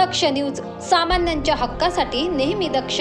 दक्ष news सामान्यांच्या हक्कासाठी नेहमी दक्ष.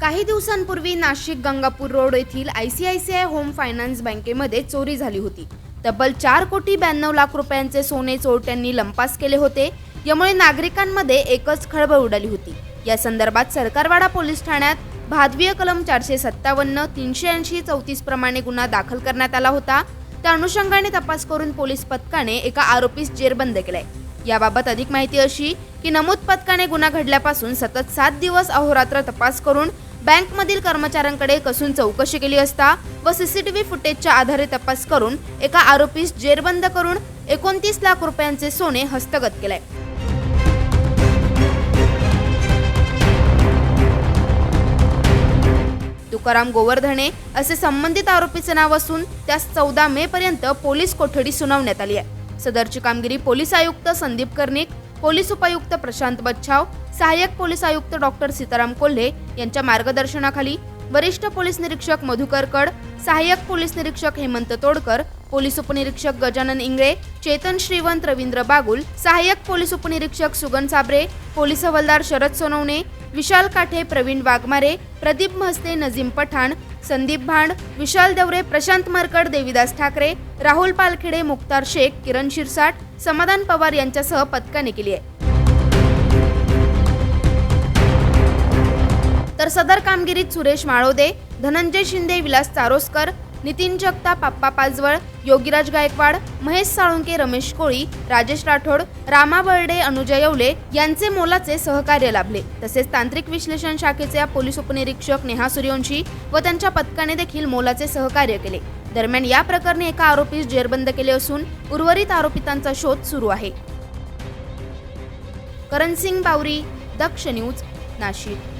काही दिवसांपूर्वी नाशिक गंगापूर रोड येथील I C I C I home finance बँकेमध्ये चोरी झाली होती. तब्बल चार कोटी ब्याण्णव लाख रुपयांचे सोने चोरट्यांनी लंपास केले होते. यामुळे नागरिकांमध्ये एकच खळबळ उडाली होती. या संदर्भात सरकारवाडा पोलीस ठाण्यात भादवीय कलम चारशे सत्तावन्न तीनशे ऐंशी चौतीस प्रमाणे गुन्हा दाखल करण्यात आला होता. त्या अनुषंगाने तपास करून पोलीस पथकाने एका आरोपीस जेरबंद केलाय. याबाबत अधिक माहिती अशी की नमूद पथकाने गुन्हा घडल्यापासून सतत सात दिवस अहोरात्र तपास करून बँकमधील कर्मचाऱ्यांकडे कसून चौकशी केली असता व सीसीटीव्ही फुटेजच्या आधारे तपास करून एका आरोपीस जेरबंद करून एकोणतीस लाख रुपयांचे सोने हस्तगत केले. तुकाराम गोवर्धने असे संबंधित आरोपीचे नाव असून त्यास चौदा मे पर्यंत पोलीस कोठडी सुनावण्यात आली आहे. सदरची कामगिरी पोलीस आयुक्त संदीप कर्णिक पोलीस उपायुक्त प्रशांत बच्छाव सहाय्यक पोलीस आयुक्त डॉक्टर सीताराम कोल्हे यांच्या मार्गदर्शनाखाली वरिष्ठ पोलीस निरीक्षक मधुकर कड सहाय्यक पोलीस निरीक्षक हेमंत तोडकर पोलीस उपनिरीक्षक गजानन इंगळे चेतन श्रीवंत रवींद्र बागुल सहाय्यक पोलीस उपनिरीक्षक सुगन साबरे पोलीस हवालदार शरद सोनवणे विशाल काठे प्रवीण वाघमारे प्रदीप म्हस्ते नजीम पठाण संदीप भांड विशाल देवरे प्रशांत मरकड देविदास ठाकरे राहुल पालखेडे मुक्तार शेख किरण शिरसाट समाधान पवार यांच्यासह पथकाने केली आहे. तर सदर कामगिरीत सुरेश माळोदे धनंजय शिंदे विलास चारोस्कर नितीन जगता पाप्पा पाजवळ योगीराज गायकवाड महेश साळुंके रमेश कोळी राजेश राठोड रामा बर्डे अनुजा येवले यांचे मोलाचे सहकार्य लाभले. तसेच तांत्रिक विश्लेषण शाखेचे पोलीस उपनिरीक्षक नेहा सूर्यवंशी व त्यांच्या पथकाने देखील मोलाचे सहकार्य केले. दरम्यान या प्रकरणी एका आरोपीस जेरबंद केले असून उर्वरित आरोपितांचा शोध सुरू आहे. करणसिंग बावरी दक्ष न्यूज नाशिक.